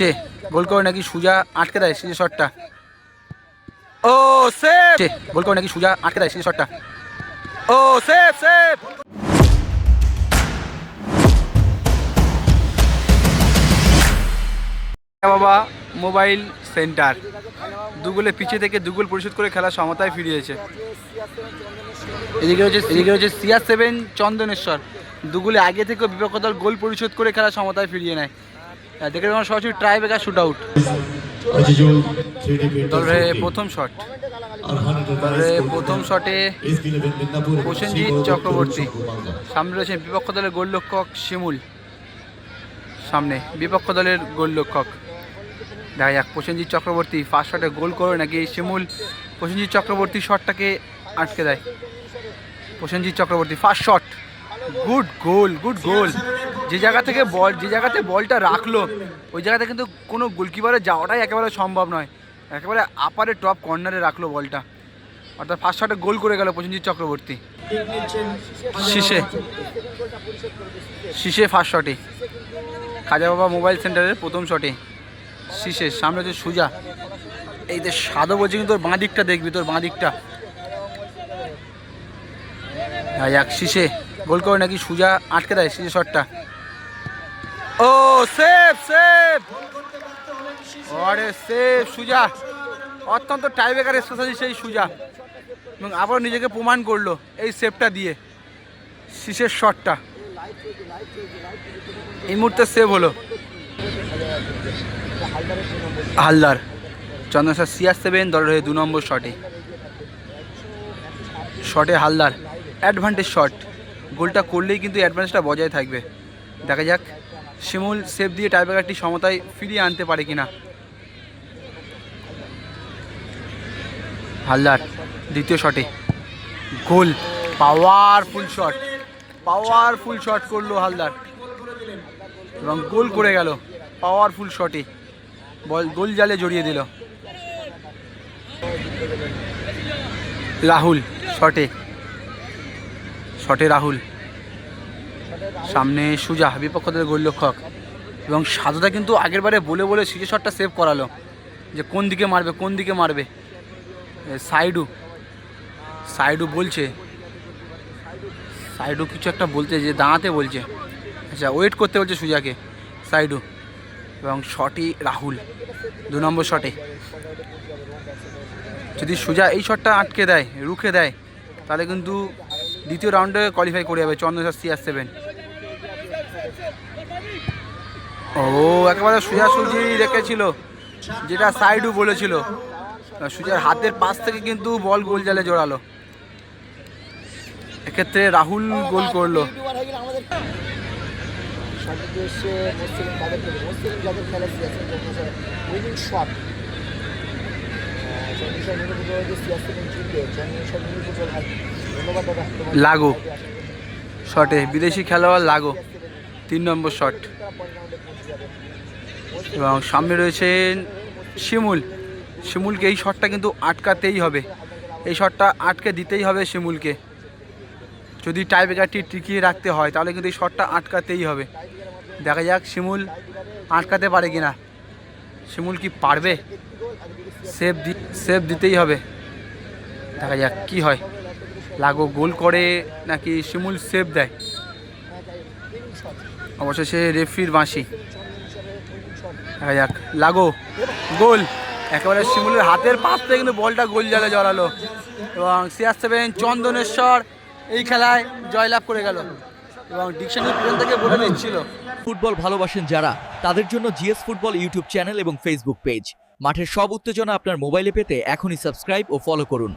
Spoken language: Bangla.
সে গোল করে নাকি সুজা আটকে দেয় সিজে শটটা। ও সেভ গোল করে নাকি সুজা আটকে দেয় সিজে শটটা। ও save save Baba mobile centre. দুগুলে পিছিয়ে থেকে দুগুল পরিশোধ করে খেলা সমতায় ফিরিয়েছে। এদিকে হচ্ছে এদিকে হচ্ছে সিআর সেভেন চন্দনেশ্বর। দুগুলে আগে থেকে বিপক্ষ দল গোল পরিশোধ করে খেলা সমতায় ফিরিয়ে নেয়। দেখে যখন সরাসরি ট্রাই বেকার শুট আউট তবে প্রথম শট তবে প্রথম শটে প্রসেনজিৎ চক্রবর্তী। সামনে রয়েছেন বিপক্ষ দলের গোলরক্ষক শিমুল। সামনে বিপক্ষ দলের গোলরক্ষক। দেখা যাক প্রসেনজিৎ চক্রবর্তী ফার্স্ট শটে গোল করে নাকি শিমুল? প্রসেনজিৎ চক্রবর্তী শটটাকে আটকে দেয়। Prosenjit Chakraborty first shot good goal good goal যে জায়গা থেকে বল, যে জায়গাতে বলটা রাখল, ওই জায়গাতে কিন্তু কোনো গোলকিপারে যাওয়াটাই একেবারে সম্ভব নয়। একেবারে আপারে টপ কর্নারে রাখল বলটা। অর্থাৎ ফার্স্ট শটে গোল করে গেল প্রসেনজিৎ চক্রবর্তী। শীষে শীষে ফার্স্ট শটে খাজা বাবা মোবাইল সেন্টারের প্রথম শটে শীষে সামনে হচ্ছে সুজা। এই যে সাদো বলছে কিন্তু তোর বাঁ দিকটা দেখবি, তোর বাঁ দিকটা। এক শীষে গোল করে নাকি সুজা আটকে দেয় শীষে শটটা ও সেভ সেভ ওরে সেভ সুজা। অত্যন্ত টাইব্রেকার স্পেশালি সেই সুজা। এবং আবার নিজেকে প্রমাণ করল এই সেভটা দিয়ে, শীষের শটটা। এই মুহূর্তে সেভ হলো। হালদার চন্দ্রশেখর সিআর সেভেন দলের হয়ে দু নম্বর শটে। শটে হালদার অ্যাডভান্টেজ শট গোলটা করলেই কিন্তু অ্যাডভান্টেজটা বজায় থাকবে। দেখা যাক। শিমুল সেভ দিয়ে টাইব্রেকারটি সমতায় ফিরিয়ে আনতে পারে কিনা? হালদার, দ্বিতীয় শটে। Goal powerful shot powerful shot করল হালদার। এবং গোল করে গেল পাওয়ারফুল শটে বল, গোল জালে জড়িয়ে দিল। রাহুল, শটে। শটে রাহুল। সামনে সুজা বিপক্ষ দলের গোলরক্ষক। এবং সাধুদা কিন্তু আগের বারে বলে বলে সিজে শটটা সেভ করালো। যে কোন দিকে মারবে, কোন দিকে মারবে। সাইডু। সাইডু বলছে, সাইডু কিছু একটা বলতে যে দাঁড়াতে বলছে। আচ্ছা ওয়েট করতে বলছে সুজাকে, সাইডু। এবং শটই রাহুল, দু নম্বর শটে যদি সুজা এই শটটা আটকে দেয়, রুখে দেয়, তাহলে কিন্তু দ্বিতীয় রাউন্ডে কোয়ালিফাই করে যাবে চন্দ্রশাস আর সেভেন ও একেবারে সোজাসুজি রেখেছিল যেটা সাইডু বলেছিল। সুজার হাতের পাশ থেকে কিন্তু বল গোল জালে জোড়ালো এক্ষেত্রে রাহুল গোল করল। লাগো। শটে বিদেশি খেলোয়াড় লাগো। তিন নম্বর শট। এবং সামনে রয়েছেন শিমুল। শিমুলকে এই শটটা কিন্তু আটকাতেই হবে। এই শটটা আটকে দিতেই হবে শিমুলকে। যদি টাই ব্রেকারটি টিকিয়ে রাখতে হয়, তাহলে কিন্তু এই শটটা আটকাতেই হবে। দেখা যাক শিমুল আটকাতে পারে কিনা। শিমুল কি পারবে? সেভ দি সেভ দিতেই হবে। দেখা যাক কি হয়। লাগো গোল করে নাকি শিমুল সেভ দেয়? অবশেষে রেফরির বাঁশি। দেখা যাক। লাগো। গোল। একেবারে শিমুলের হাতের পাশ থেকে কিন্তু বলটা গোল জালে জড়ালো। এবং সিআর সেভেন চন্দনেশ্বর এই খেলায় জয়লাভ করে গেল। এবং ডিকশনারি পিছন থেকে বলে দিচ্ছিল। ফুটবল ভালোবাসেন যারা, তাদের জন্য জিএস ফুটবল ইউটিউব চ্যানেল এবং ফেসবুক পেজ মাঠের সব উত্তেজনা আপনার মোবাইলে পেতে এখনই সাবস্ক্রাইব ও ফলো করুন।